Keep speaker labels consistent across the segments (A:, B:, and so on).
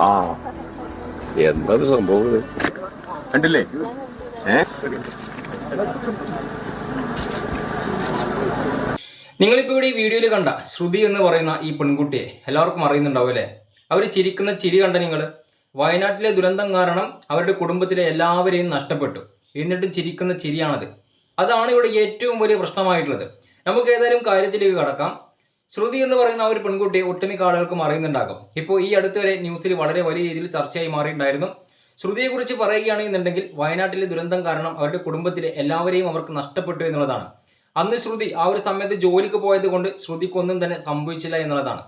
A: ആ. എന്തത് സംഭവം? കണ്ടില്ലേ? ഏ?
B: നിങ്ങളിപ്പോൾ ഇവിടെ ഈ വീഡിയോയിൽ കണ്ട ശ്രുതി എന്ന് പറയുന്ന ഈ പെൺകുട്ടിയെ എല്ലാവർക്കും അറിയുന്നുണ്ടാവും അല്ലേ? അവർ ചിരിക്കുന്ന ചിരി കണ്ട നിങ്ങൾ വയനാട്ടിലെ ദുരന്തം കാരണം അവരുടെ കുടുംബത്തിലെ എല്ലാവരെയും നഷ്ടപ്പെട്ടു. എന്നിട്ടും ചിരിക്കുന്ന ചിരിയാണത്. അതാണ് ഇവിടെ ഏറ്റവും വലിയ പ്രശ്നമായിട്ടുള്ളത്. നമുക്ക് ഏതായാലും കാര്യത്തിലേക്ക് കടക്കാം. ശ്രുതി എന്ന് പറയുന്ന ആ ഒരു പെൺകുട്ടിയെ ഒട്ടുമിക്ക ആളുകൾക്കും അറിയുന്നുണ്ടാകും ഇപ്പോൾ ഈ അടുത്തുവരെ ന്യൂസിൽ വളരെ വലിയ രീതിയിൽ ചർച്ചയായി മാറിയിട്ടുണ്ടായിരുന്നു. ശ്രുതിയെക്കുറിച്ച് പറയുകയാണെന്നുണ്ടെങ്കിൽ വയനാട്ടിലെ ദുരന്തം കാരണം അവരുടെ കുടുംബത്തിലെ എല്ലാവരെയും അവർക്ക് നഷ്ടപ്പെട്ടു എന്നുള്ളതാണ്. അന്ന് ശ്രുതി ആ ഒരു സമയത്ത് ജോലിക്ക് പോയത് കൊണ്ട് ശ്രുതിക്കൊന്നും തന്നെ സംഭവിച്ചില്ല എന്നുള്ളതാണ്.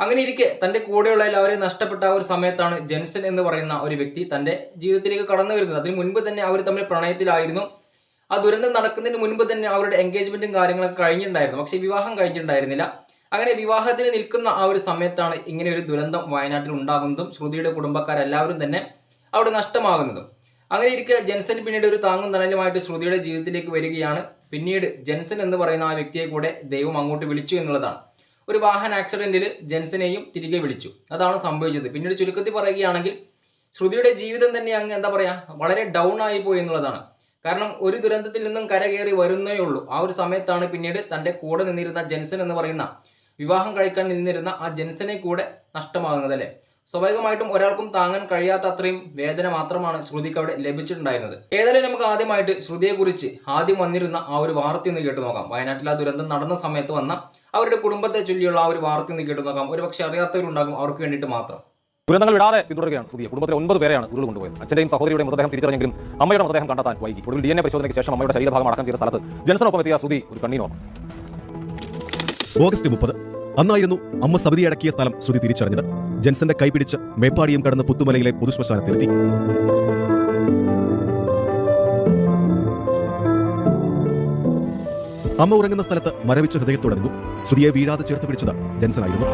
B: അങ്ങനെ ഇരിക്കെ തന്റെ കൂടെയുള്ള എല്ലാവരെയും നഷ്ടപ്പെട്ട ആ ഒരു സമയത്താണ് ജെൻസൺ എന്ന് പറയുന്ന ഒരു വ്യക്തി തന്റെ ജീവിതത്തിലേക്ക് കടന്നു വരുന്നത്. അതിന് മുൻപ് തന്നെ അവർ തമ്മിൽ പ്രണയത്തിലായിരുന്നു. ആ ദുരന്തം നടക്കുന്നതിന് മുൻപ് തന്നെ അവരുടെ എൻഗേജ്മെന്റും കാര്യങ്ങളൊക്കെ കഴിഞ്ഞിട്ടുണ്ടായിരുന്നു. പക്ഷേ വിവാഹം കഴിഞ്ഞിട്ടുണ്ടായിരുന്നില്ല. അങ്ങനെ വിവാഹത്തിന് നിൽക്കുന്ന ആ ഒരു സമയത്താണ് ഇങ്ങനെ ഒരു ദുരന്തം വയനാട്ടിൽ ഉണ്ടാകുന്നതും ശ്രുതിയുടെ കുടുംബക്കാരെല്ലാവരും തന്നെ അവിടെ നഷ്ടമാകുന്നതും. അങ്ങനെ ഇരിക്കെ ജെൻസൺ പിന്നീട് ഒരു താങ്ങും തണലുമായിട്ട് ശ്രുതിയുടെ ജീവിതത്തിലേക്ക് വരികയാണ്. പിന്നീട് ജെൻസൺ എന്ന് പറയുന്ന ആ വ്യക്തിയെ കൂടെ ദൈവം അങ്ങോട്ട് വിളിച്ചു എന്നുള്ളതാണ്. ഒരു വാഹന ആക്സിഡന്റിൽ ജെൻസനെയും തിരികെ വിളിച്ചു. അതാണ് സംഭവിച്ചത്. പിന്നീട് ചുരുക്കത്തിൽ പറയുകയാണെങ്കിൽ ശ്രുതിയുടെ ജീവിതം തന്നെ അങ്ങ് എന്താ പറയാ വളരെ ഡൗൺ ആയി പോയി എന്നുള്ളതാണ്. കാരണം ഒരു ദുരന്തത്തിൽ നിന്നും കരകയറി വരുന്നേ ഉള്ളൂ. ആ ഒരു സമയത്താണ് പിന്നീട് തന്റെ കൂടെ നിന്നിരുന്ന ജെൻസൺ എന്ന് പറയുന്ന വിവാഹം കഴിക്കാൻ നിന്നിരുന്ന ആ ജെൻസനെ കൂടെ നഷ്ടമാകുന്നത് അല്ലേ? സ്വാഭാവികമായിട്ടും ഒരാൾക്കും താങ്ങാൻ കഴിയാത്ത അത്രയും വേദന മാത്രമാണ് ശ്രുതിക്ക് അവിടെ ലഭിച്ചിട്ടുണ്ടായിരുന്നത്. ഏതായാലും നമുക്ക് ആദ്യമായിട്ട് ശ്രുതിയെക്കുറിച്ച് ആദ്യം വന്നിരുന്ന ആ ഒരു വാർത്ത ഒന്ന് കേട്ടു നോക്കാം. വയനാട്ടിൽ ആ ദുരന്തം നടന്ന സമയത്ത് വന്ന അവരുടെ കുടുംബത്തെ ചൊല്ലിയുള്ള ആ ഒരു വാർത്ത ഒന്ന് കേട്ടു നോക്കാം. ഒരു പക്ഷെ അറിയാത്തവരുണ്ടാകും അവർക്ക് വേണ്ടിയിട്ട് മാത്രം.
C: ദുരന്തങ്ങൾ വിടാതെ പിന്തുടരുകയാണ് പുതിയ കുടുംബത്തിലെ ഒൻപത് പേരെയാണ് ഉരുൾ കൊണ്ടുപോയത്. അച്ഛന്റെയും സഹോദരിയുടെ മൃതദേഹം തിരിച്ചറിഞ്ഞെങ്കിലും അമ്മയുടെ മൃതദേഹം കണ്ടെത്താൻ വൈകി. ഒടുവിൽ ഡി എൻ എ പരിശോധനയ്ക്ക് ശേഷം അമ്മയുടെ ശരീരഭാഗം അടക്കം ചെയ്ത സ്ഥലത്ത് ജനസനൊപ്പം എത്തിയ ശ്രുതി ഒരു കണ്ണീനോർമ്മ
D: ഓഗസ്റ്റ് മുപ്പത്. അന്നായിരുന്നു അമ്മ സബതി അടക്കിയ സ്ഥലം ശ്രുതി തിരിച്ചറിഞ്ഞത്. ജെൻസന്റെ കൈപിടിച്ച് മേപ്പാടിയും കടന്ന് പുത്തുമലയിലെ പൊതുശ്മശാനത്തിലെത്തി. അമ്മ ഉറങ്ങുന്ന സ്ഥലത്ത് മരവിച്ച ഹൃദയത്തോടന്നു ശ്രുതിയെ വീഴാതെ ചേർത്ത് പിടിച്ചത് ജെൻസനായിരുന്നു.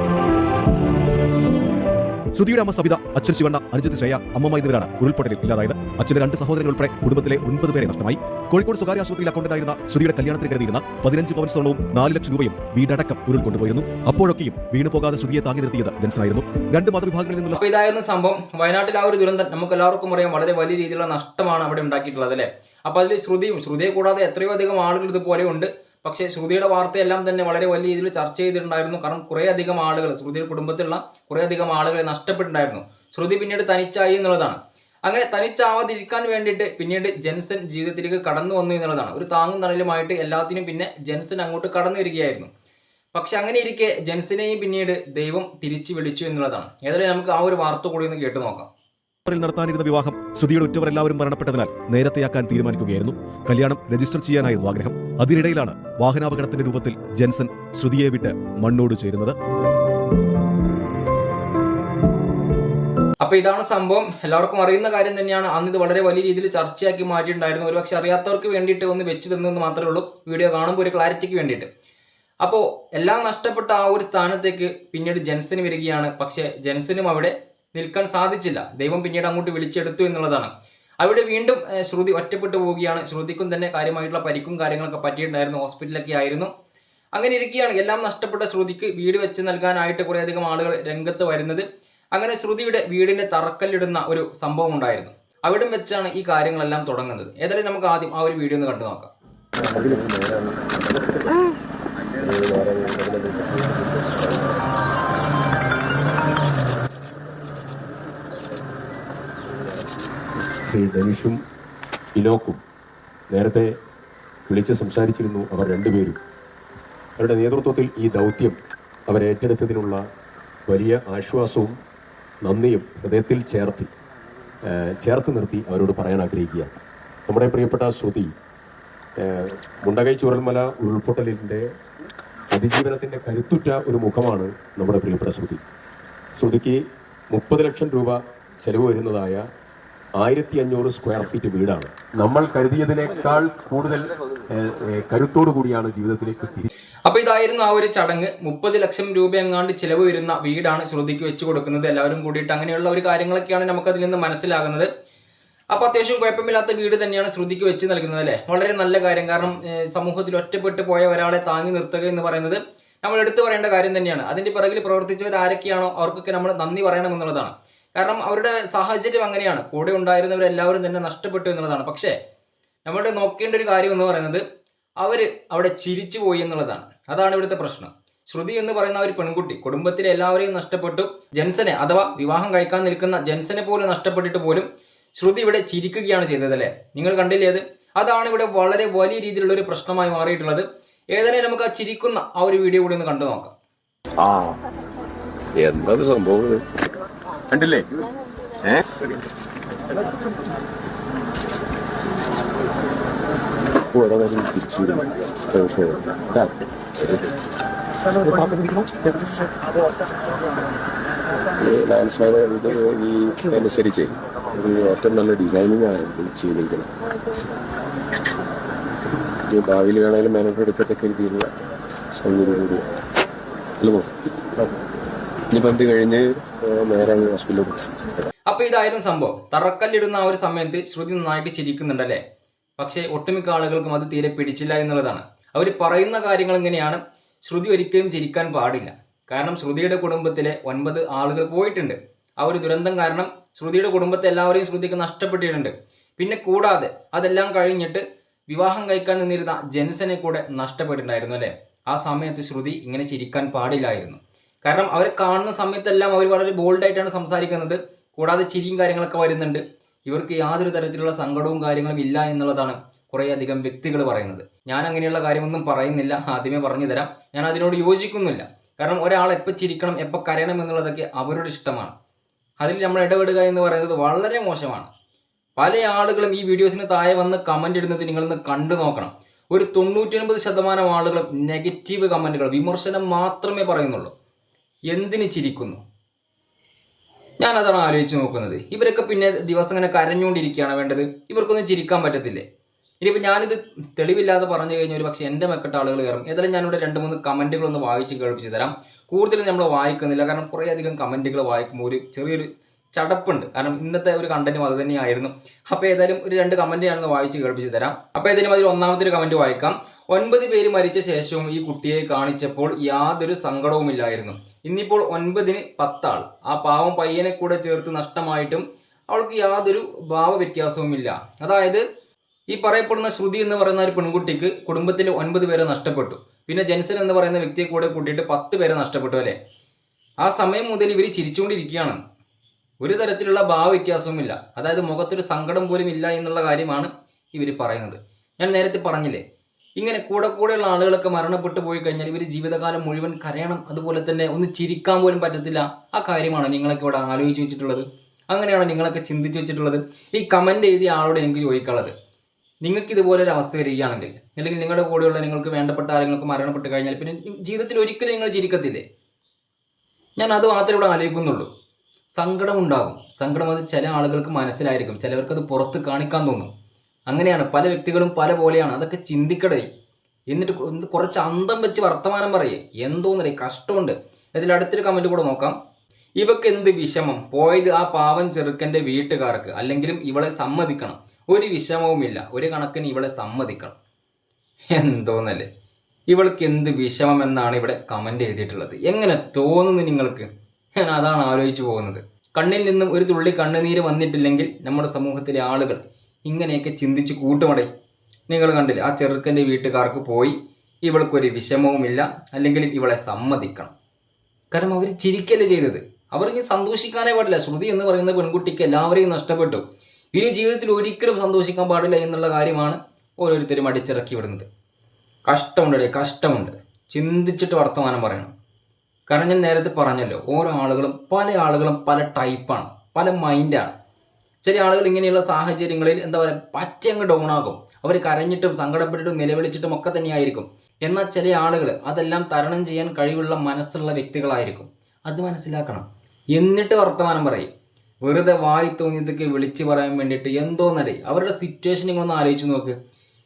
D: ശ്രുതിയുടെ അമ്മ സവിത അച്ഛൻ ശിവണ്ണ അനുജത്ത് ശ്രേയ അമ്മമ്മ എന്നിവരാണ് ഉരുൾപൊട്ടലിൽ ഇല്ലാതായത്. അച്ഛന്റെ രണ്ട് സഹോദരങ്ങൾ ഉൾപ്പെടെ കുടുംബത്തിലെ ഒൻപത് പേരെ നഷ്ടമായി. കോഴിക്കോട് സ്വകാര്യ ആശുപത്രിയിൽ അക്കൗണ്ടായിരുന്ന ശ്രുതിയുടെ കല്യാണത്തിന് കരുതിയിരുന്ന പതിനഞ്ച് പവൻ സ്വർണവും നാല് ലക്ഷം രൂപയും വീടടക്കം ഉരുൾ കൊണ്ടുപോയിരുന്നു. അപ്പോഴൊക്കെയും വീണു പോകാതെ ശ്രുതിയെ താങ്ങി നിർത്തിയത് ജെൻസനായിരുന്നു. രണ്ട് മതവിഭാഗങ്ങളിൽ നിന്നുള്ള
B: ഇതായിരുന്നു സംഭവം. വയനാട്ടിൽ ആ ഒരു ദുരന്തം നമുക്ക് എല്ലാവർക്കും അറിയാം. വളരെ വലിയ രീതിയിലുള്ള നഷ്ടമാണ് അവിടെ ഉണ്ടാക്കിയിട്ടുള്ളത് അല്ലേ? അപ്പൊ അതിൽ ശ്രുതിയും ശ്രുതിയെ കൂടാതെ എത്രയോ അധികം ആളുകൾ ഇതുപോലെ ഉണ്ട്. പക്ഷേ ശ്രുതിയുടെ വാർത്തയെല്ലാം തന്നെ വളരെ വലിയ രീതിയിൽ ചർച്ച ചെയ്തിട്ടുണ്ടായിരുന്നു. കാരണം കുറേയധികം ആളുകൾ ശ്രുതിയുടെ കുടുംബത്തിലുള്ള കുറേയധികം ആളുകളെ നഷ്ടപ്പെട്ടിട്ടുണ്ടായിരുന്നു. ശ്രുതി പിന്നീട് തനിച്ചായി എന്നുള്ളതാണ്. അങ്ങനെ തനിച്ചാവാതിരിക്കാൻ വേണ്ടിയിട്ട് പിന്നീട് ജെൻസൺ ജീവിതത്തിലേക്ക് കടന്നു വന്നു എന്നുള്ളതാണ്. ഒരു താങ്ങും തണലുമായിട്ട് എല്ലാത്തിനും പിന്നെ ജെൻസൺ അങ്ങോട്ട് കടന്നു വരികയായിരുന്നു. പക്ഷെ അങ്ങനെ ഇരിക്കെ ജെൻസിനെയും പിന്നീട് ദൈവം തിരിച്ചു വിളിച്ചു എന്നുള്ളതാണ്. ഏതായാലും നമുക്ക് ആ ഒരു വാർത്ത കൂടി ഒന്ന് കേട്ടു നോക്കാം.
D: നടത്താനിരുന്ന വിവാഹം ശ്രുതിയുടെ ഉറ്റവരെല്ലാവരും മരണപ്പെട്ടതിനാൽ നേരത്തെയാക്കാൻ തീരുമാനിക്കുകയായിരുന്നു. കല്യാണം രജിസ്റ്റർ ചെയ്യാനായിരുന്നു ആഗ്രഹം. അതിനിടയിലാണ് വാഹനാപകടത്തിന്റെ രൂപത്തിൽ ജെൻസൺ ശ്രുതിയെ വിട്ട് മണ്ണോട് ചേരുന്നത്.
B: അപ്പൊ ഇതാണ് സംഭവം. എല്ലാവർക്കും അറിയുന്ന കാര്യം തന്നെയാണ്. അന്ന് ഇത് വളരെ വലിയ രീതിയിൽ ചർച്ചയാക്കി മാറ്റിയിട്ടുണ്ടായിരുന്നു. ഒരുപക്ഷെ അറിയാത്തവർക്ക് വേണ്ടിയിട്ട് ഒന്ന് വെച്ച് തന്നെന്ന് മാത്രമേ ഉള്ളൂ. വീഡിയോ കാണുമ്പോൾ ഒരു ക്ലാരിറ്റിക്ക് വേണ്ടിയിട്ട്. അപ്പോൾ എല്ലാം നഷ്ടപ്പെട്ട ആ ഒരു സ്ഥാനത്തേക്ക് പിന്നീട് ജെൻസന് വരികയാണ്. പക്ഷേ ജെൻസനും അവിടെ നിൽക്കാൻ സാധിച്ചില്ല. ദൈവം പിന്നീട് അങ്ങോട്ട് വിളിച്ചെടുത്തു എന്നുള്ളതാണ്. അവിടെ വീണ്ടും ശ്രുതി ഒറ്റപ്പെട്ടു പോവുകയാണ്. ശ്രുതിക്കും തന്നെ കാര്യമായിട്ടുള്ള പരിക്കും കാര്യങ്ങളൊക്കെ പറ്റിയിട്ടുണ്ടായിരുന്നു. ഹോസ്പിറ്റലൊക്കെ ആയിരുന്നു. അങ്ങനെ ഇരിക്കുകയാണ്. എല്ലാം നഷ്ടപ്പെട്ട ശ്രുതിക്ക് വീട് വെച്ച് നൽകാനായിട്ട് കുറേയധികം ആളുകൾ രംഗത്ത് വരുന്നത്. അങ്ങനെ ശ്രുതിയുടെ വീടിന്റെ തറക്കല്ലിടുന്ന ഒരു സംഭവം ഉണ്ടായിരുന്നു. അവിടെ വെച്ചാണ് ഈ കാര്യങ്ങളെല്ലാം തുടങ്ങുന്നത്. ഏതായാലും നമുക്ക് ആദ്യം ആ ഒരു വീഡിയോ ഒന്ന് കണ്ടു നോക്കാം.
E: ശ്രീ ഡെനിഷും ഇനോക്കും നേരത്തെ വിളിച്ച് സംസാരിച്ചിരുന്നു അവർ രണ്ടുപേരും. അവരുടെ നേതൃത്വത്തിൽ ഈ ദൗത്യം അവരേറ്റെടുത്തതിനുള്ള വലിയ ആശ്വാസവും നന്ദിയും ഹൃദയത്തിൽ ചേർത്തി ചേർത്ത് നിർത്തി അവരോട് പറയാൻ ആഗ്രഹിക്കുകയാണ്. നമ്മുടെ പ്രിയപ്പെട്ട ശ്രുതി മുണ്ടകൈ ചുരൽമല ഉരുൾപൊട്ടലിന്റെ അതിജീവനത്തിന്റെ കരുത്തുറ്റ ഒരു മുഖമാണ് നമ്മുടെ പ്രിയപ്പെട്ട ശ്രുതി. ശ്രുതിക്ക് മുപ്പത് ലക്ഷം രൂപ ചെലവ് വരുന്നതായ ആയിരത്തി അഞ്ഞൂറ് സ്ക്വയർ ഫീറ്റ് വീടാണ്. നമ്മൾ കരുതിയതിനേക്കാൾ കൂടുതൽ കരുത്തോടു കൂടിയാണ് ജീവിതത്തിലേക്ക്
B: അപ്പൊ ഇതായിരുന്നു ആ ഒരു ചടങ്ങ്. മുപ്പത് ലക്ഷം രൂപ എങ്ങാണ്ട് ചിലവ് വരുന്ന വീടാണ് ശ്രുതിക്ക് വെച്ച് കൊടുക്കുന്നത്. എല്ലാവരും കൂടിയിട്ട് അങ്ങനെയുള്ള ഒരു കാര്യങ്ങളൊക്കെയാണ് നമുക്ക് അതിൽ നിന്ന് മനസ്സിലാകുന്നത്. അപ്പൊ അത്യാവശ്യം കുഴപ്പമില്ലാത്ത വീട് തന്നെയാണ് ശ്രുതിക്ക് വെച്ച് നൽകുന്നത് അല്ലെ? വളരെ നല്ല കാര്യം. കാരണം സമൂഹത്തിൽ ഒറ്റപ്പെട്ടു പോയ ഒരാളെ താങ്ങി നിർത്തുക എന്ന് പറയുന്നത് നമ്മൾ എടുത്തു പറയേണ്ട കാര്യം തന്നെയാണ്. അതിന്റെ പിറകിൽ പ്രവർത്തിച്ചവർ ആരൊക്കെയാണോ അവർക്കൊക്കെ നമ്മൾ നന്ദി പറയണം എന്നുള്ളതാണ്. കാരണം അവരുടെ സാഹചര്യം അങ്ങനെയാണ്. കൂടെ ഉണ്ടായിരുന്നവരെല്ലാവരും തന്നെ നഷ്ടപ്പെട്ടു എന്നുള്ളതാണ്. പക്ഷേ നമ്മൾ നോക്കേണ്ട ഒരു കാര്യം എന്ന് പറയുന്നത് അവർ അവിടെ ചിരിച്ചു പോയി എന്നുള്ളതാണ്. അതാണ് ഇവിടുത്തെ പ്രശ്നം. ശ്രുതി എന്ന് പറയുന്ന ഒരു പെൺകുട്ടി കുടുംബത്തിലെ എല്ലാവരെയും നഷ്ടപ്പെട്ടു. ജെൻസനെ അഥവാ വിവാഹം കഴിക്കാൻ നിൽക്കുന്ന ജെൻസനെ പോലും നഷ്ടപ്പെട്ടിട്ട് പോലും ശ്രുതി ഇവിടെ ചിരിക്കുകയാണ് ചെയ്തത് അല്ലേ? നിങ്ങൾ കണ്ടില്ലേ അത്? അതാണ് ഇവിടെ വളരെ വലിയ രീതിയിലുള്ള ഒരു പ്രശ്നമായി മാറിയിട്ടുള്ളത്. ഏതായാലും നമുക്ക് ആ ചിരിക്കുന്ന ആ ഒരു വീഡിയോ കൂടി ഒന്ന് കണ്ടു നോക്കാം.
A: ആ എന്തത് സംഭവം? കണ്ടില്ലേ? ഏ? അനുസരിച്ച് ഏറ്റവും നല്ല ഡിസൈനിങ് ഇത് ചെയ്തിരിക്കുന്നത്. ഭാവിയിൽ വേണമെങ്കിലും മെനക്കെടുത്തിട്ടൊക്കെ രീതിയിലുള്ള സൗകര്യം കൂടിയാണ് ഹലോ ഇനിയിപ്പോൾ കഴിഞ്ഞ് നേരെ ഹോസ്പിറ്റലിൽ
B: ഇതായിരുന്നു സംഭവം. തറക്കല്ലിടുന്ന ആ ഒരു സമയത്ത് ശ്രുതി നന്നായിട്ട് ചിരിക്കുന്നുണ്ടല്ലേ? പക്ഷേ ഒട്ടുമിക്ക ആളുകൾക്കും അത് തീരെ പിടിച്ചില്ല എന്നുള്ളതാണ്. അവർ പറയുന്ന കാര്യങ്ങൾ ഇങ്ങനെയാണ്. ശ്രുതി ഒരിക്കലും ചിരിക്കാൻ പാടില്ല. കാരണം ശ്രുതിയുടെ കുടുംബത്തിലെ ഒൻപത് ആളുകൾ പോയിട്ടുണ്ട്. ആ ഒരു ദുരന്തം കാരണം ശ്രുതിയുടെ കുടുംബത്തെ എല്ലാവരെയും ശ്രുതിക്ക് നഷ്ടപ്പെട്ടിട്ടുണ്ട്. പിന്നെ കൂടാതെ അതെല്ലാം കഴിഞ്ഞിട്ട് വിവാഹം കഴിക്കാൻ നിന്നിരുന്ന ജെൻസനെ കൂടെ നഷ്ടപ്പെട്ടിട്ടുണ്ടായിരുന്നു അല്ലേ? ആ സമയത്ത് ശ്രുതി ഇങ്ങനെ ചിരിക്കാൻ പാടില്ലായിരുന്നു. കാരണം അവരെ കാണുന്ന സമയത്തെല്ലാം അവർ വളരെ ബോൾഡായിട്ടാണ് സംസാരിക്കുന്നത്. കൂടാതെ ചിരിയും കാര്യങ്ങളൊക്കെ വരുന്നുണ്ട്. ഇവർക്ക് യാതൊരു തരത്തിലുള്ള സങ്കടവും കാര്യങ്ങളും ഇല്ല എന്നുള്ളതാണ് കുറേയധികം വ്യക്തികൾ പറയുന്നത്. ഞാൻ അങ്ങനെയുള്ള കാര്യമൊന്നും പറയുന്നില്ല. ആദ്യമേ പറഞ്ഞു തരാം. ഞാൻ അതിനോട് യോജിക്കുന്നില്ല. കാരണം ഒരാൾ എപ്പോൾ ചിരിക്കണം എപ്പോൾ കരയണം എന്നുള്ളതൊക്കെ അവരുടെ ഇഷ്ടമാണ്. അതിൽ നമ്മൾ ഇടപെടുക എന്ന് പറയുന്നത് വളരെ മോശമാണ്. പല ആളുകളും ഈ വീഡിയോസിന് താഴെ വന്ന് കമന്റ് ഇടുന്നത് നിങ്ങളൊന്ന് കണ്ടു നോക്കണം. ഒരു തൊണ്ണൂറ്റി ശതമാനം ആളുകളും നെഗറ്റീവ് കമന്റുകൾ വിമർശനം മാത്രമേ പറയുന്നുള്ളൂ. എന്തിന് ചിരിക്കുന്നു? ഞാൻ അതാണ് ആലോചിച്ച് നോക്കുന്നത്. ഇവരൊക്കെ പിന്നെ ദിവസം ഇങ്ങനെ കരഞ്ഞുകൊണ്ടിരിക്കുകയാണ് വേണ്ടത്. ഇവർക്കൊന്നും ചിരിക്കാൻ പറ്റത്തില്ലേ? ഇനിയിപ്പോൾ ഞാനിത് തെളിവില്ലാതെ പറഞ്ഞു കഴിഞ്ഞാൽ ഒരു പക്ഷേ എന്റെ മെക്കെട്ട ആളുകൾ കയറും. ഏതായാലും ഞാനിവിടെ രണ്ട് മൂന്ന് കമന്റുകളൊന്ന് വായിച്ച് കേൾപ്പിച്ച് തരാം. കൂടുതലും നമ്മൾ വായിക്കുന്നില്ല. കാരണം കുറേയധികം കമന്റുകൾ വായിക്കുമ്പോൾ ഒരു ചെറിയൊരു ചടപ്പുണ്ട്. കാരണം ഇന്നത്തെ ഒരു കണ്ടന്റും അത് തന്നെയായിരുന്നു. അപ്പോൾ ഏതായാലും ഒരു രണ്ട് കമന്റ് ഞാനൊന്ന് വായിച്ച് കേൾപ്പിച്ച് തരാം. അപ്പോൾ ഏതായാലും അതിൽ ഒന്നാമത്തെ ഒരു കമന്റ് വായിക്കാം. ഒൻപത് പേര് മരിച്ച ശേഷവും ഈ കുട്ടിയെ കാണിച്ചപ്പോൾ യാതൊരു സങ്കടവുമില്ലായിരുന്നു. ഇന്നിപ്പോൾ ഒൻപതിന് പത്താൾ. ആ പാവം പയ്യനെ കൂടെ ചേർത്ത് നഷ്ടമായിട്ടും അവൾക്ക് യാതൊരു ഭാവ വ്യത്യാസവുമില്ല അതായത് ഈ പറയപ്പെടുന്ന ശ്രുതി എന്ന് പറയുന്ന ഒരു പെൺകുട്ടിക്ക് കുടുംബത്തിൽ ഒൻപത് പേരെ നഷ്ടപ്പെട്ടു. പിന്നെ ജെൻസൻ എന്ന് പറയുന്ന വ്യക്തിയെ കൂടെ കൂട്ടിയിട്ട് പത്ത് പേരെ നഷ്ടപ്പെട്ടു അല്ലേ? ആ സമയം മുതൽ ഇവർ ചിരിച്ചുകൊണ്ടിരിക്കുകയാണ്. ഒരു തരത്തിലുള്ള ഭാവ വ്യത്യാസവുമില്ല അതായത് മുഖത്തൊരു സങ്കടം പോലും ഇല്ല എന്നുള്ള കാര്യമാണ് ഇവർ പറയുന്നത്. ഞാൻ നേരത്തെ പറഞ്ഞില്ലേ ഇങ്ങനെ കൂടെ കൂടെയുള്ള ആളുകളൊക്കെ മരണപ്പെട്ടു പോയി കഴിഞ്ഞാൽ ഇവർ ജീവിതകാലം മുഴുവൻ കരയണം. അതുപോലെ തന്നെ ഒന്ന് ചിരിക്കാൻ പോലും പറ്റത്തില്ല. ആ കാര്യമാണ് നിങ്ങളൊക്കെ ഇവിടെ ആലോചിച്ച് വെച്ചിട്ടുള്ളത്? അങ്ങനെയാണ് നിങ്ങളൊക്കെ ചിന്തിച്ച് വെച്ചിട്ടുള്ളത്? ഈ കമന്റ് എഴുതിയ ആളോട് എനിക്ക് ചോദിക്കാനുള്ളത്. നിങ്ങൾക്ക് ഇതുപോലെ ഒരു അവസ്ഥ വരികയാണെങ്കിൽ അല്ലെങ്കിൽ നിങ്ങളുടെ കൂടെയുള്ള നിങ്ങൾക്ക് വേണ്ടപ്പെട്ട ആരെങ്കിലും മരണപ്പെട്ട് കഴിഞ്ഞാൽ പിന്നെ ജീവിതത്തിൽ ഒരിക്കലും നിങ്ങൾ ചിരിക്കത്തില്ലേ? ഞാൻ അത് മാത്രമേ ഇവിടെ ആലോചിക്കുന്നുള്ളൂ. സങ്കടമുണ്ടാകും. സങ്കടം അത് ചില ആളുകൾക്ക് മനസ്സിലായിരിക്കും. ചിലവർക്ക് അത് പുറത്ത് കാണിക്കാൻ തോന്നും. അങ്ങനെയാണ്. പല വ്യക്തികളും പല പോലെയാണ്. അതൊക്കെ ചിന്തിക്കടേ എന്നിട്ട് കുറച്ച് അന്തം വെച്ച് വർത്തമാനം പറയേ. എന്തോന്നറിയ കഷ്ടമുണ്ട്. ഇതിൽ അടുത്തൊരു കമന്റ് കൂടെ നോക്കാം. ഇവക്ക് എന്ത് വിഷമം? പോയത് ആ പാവൻ ചെറുക്കന്റെ വീട്ടുകാർക്ക്. അല്ലെങ്കിലും ഇവളെ സമ്മതിക്കണം. ഒരു വിഷമവുമില്ല. ഒരു കണക്കിന് ഇവളെ സമ്മതിക്കണം. എന്തോന്നല്ലേ? ഇവൾക്ക് എന്ത് വിഷമം എന്നാണ് ഇവിടെ കമന്റ് ചെയ്തിട്ടുള്ളത് എങ്ങനെ തോന്നുന്നു നിങ്ങൾക്ക്? ഞാൻ അതാണ് ആലോചിച്ചു പോകുന്നത്. കണ്ണിൽ നിന്നും ഒരു തുള്ളി കണ്ണുനീര് വന്നിട്ടില്ലെങ്കിൽ നമ്മുടെ സമൂഹത്തിലെ ആളുകൾ ഇങ്ങനെയൊക്കെ ചിന്തിച്ച് കൂട്ടുമടേ. നിങ്ങൾ കണ്ടില്ല ആ ചെറുക്കന്റെ വീട്ടുകാർക്ക് പോയി ഇവൾക്കൊരു വിഷമവുമില്ല അല്ലെങ്കിൽ ഇവളെ സമ്മതിക്കണം. കാരണം അവർ ചിരിക്കല്ലേ ചെയ്തത്. അവർക്ക് സന്തോഷിക്കാനേ പാടില്ല. ശ്രുതി എന്ന് പറയുന്ന പെൺകുട്ടിക്ക് എല്ലാവരെയും നഷ്ടപ്പെട്ടു. ഇനി ജീവിതത്തിൽ ഒരിക്കലും സന്തോഷിക്കാൻ പാടില്ല എന്നുള്ള കാര്യമാണ് ഓരോരുത്തരും അടിച്ചിറക്കി വിടുന്നത്. കഷ്ടമുണ്ടല്ലേ കഷ്ടമുണ്ട്. ചിന്തിച്ചിട്ട് വർത്തമാനം പറയണം. കാരണം ഞാൻ നേരത്തെ പറഞ്ഞല്ലോ ഓരോ ആളുകളും പല ആളുകളും പല ടൈപ്പാണ് പല മൈൻഡാണ് ചില ആളുകൾ ഇങ്ങനെയുള്ള സാഹചര്യങ്ങളിൽ എന്താ പറയുക പറ്റി അങ്ങ് ഡൗൺ ആകും. അവർ കരഞ്ഞിട്ടും സങ്കടപ്പെട്ടിട്ടും നിലവിളിച്ചിട്ടും ഒക്കെ തന്നെയായിരിക്കും. എന്നാൽ ചില ആളുകൾ അതെല്ലാം തരണം ചെയ്യാൻ കഴിവുള്ള മനസ്സുള്ള വ്യക്തികളായിരിക്കും. അത് മനസ്സിലാക്കണം. എന്നിട്ട് വർത്തമാനം പറയും. വെറുതെ വായി തോന്നിയതൊക്കെ വിളിച്ചു പറയാൻ വേണ്ടിയിട്ട് എന്തോന്നടേ അവരുടെ സിറ്റുവേഷൻ നിങ്ങളൊന്ന് ആലോചിച്ച് നോക്ക്.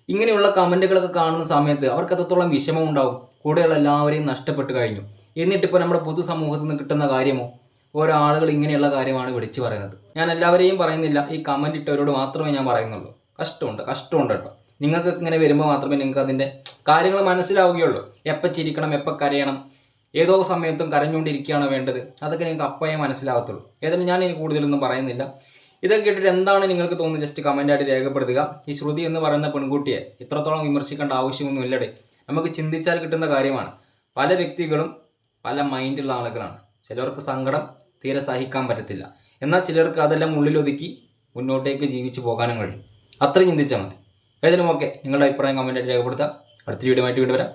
B: ഇങ്ങനെയുള്ള കമന്റുകളൊക്കെ കാണുന്ന സമയത്ത് അവർക്ക് അത്രത്തോളം വിഷമം ഉണ്ടാവും. കൂടെയുള്ള എല്ലാവരെയും നഷ്ടപ്പെട്ട് കഴിഞ്ഞു. എന്നിട്ടിപ്പോൾ നമ്മുടെ പൊതുസമൂഹത്തിൽ നിന്ന് കിട്ടുന്ന കാര്യമോ? ഓരോ ആളുകൾ ഇങ്ങനെയുള്ള കാര്യമാണ് വിളിച്ചു പറയുന്നത്. ഞാൻ എല്ലാവരെയും പറയുന്നില്ല. ഈ കമന്റ് ഇട്ടവരോട് മാത്രമേ ഞാൻ പറയുന്നുള്ളൂ. കഷ്ടമുണ്ട് കഷ്ടമുണ്ട് കേട്ടോ. നിങ്ങൾക്ക് ഇങ്ങനെ വരുമ്പോൾ മാത്രമേ നിങ്ങൾക്ക് അതിന്റെ കാര്യങ്ങൾ മനസ്സിലാവുകയുള്ളൂ. എപ്പോൾ ചിരിക്കണം എപ്പോൾ കരയണം ഏതോ സമയത്തും കരഞ്ഞുകൊണ്ടിരിക്കുകയാണോ വേണ്ടത്. അതൊക്കെ നിങ്ങൾക്ക് അപ്പയെ മനസ്സിലാകത്തുള്ളൂ ഏതായാലും ഞാൻ ഇനി കൂടുതലൊന്നും പറയുന്നില്ല. ഇതൊക്കെ കേട്ടിട്ട് എന്താണ് നിങ്ങൾക്ക് തോന്നുന്നത്? ജസ്റ്റ് കമന്റായിട്ട് രേഖപ്പെടുത്തുക. ഈ ശ്രുതി എന്ന് പറയുന്ന പെൺകുട്ടിയെ ഇത്രത്തോളം വിമർശിക്കേണ്ട ആവശ്യമൊന്നുമില്ലടേ. നമുക്ക് ചിന്തിച്ചാൽ കിട്ടുന്ന കാര്യമാണ്. പല വ്യക്തികളും പല മൈൻഡുള്ള ആളുകളാണ്. ചിലവർക്ക് സങ്കടം തീരെ സഹിക്കാൻ പറ്റത്തില്ല. എന്നാൽ ചിലർക്ക് അതെല്ലാം ഉള്ളിലൊതുക്കി മുന്നോട്ടേക്ക് ജീവിച്ചു പോകാനും കഴിയും. അത്ര ചിന്തിച്ചാൽ മതി. ഏതായാലും ഓക്കെ നിങ്ങളുടെ അഭിപ്രായം കമന്റായിട്ട് രേഖപ്പെടുത്താം. അടുത്ത വീഡിയോ ആയിട്ട് വീണ്ടും വരാം.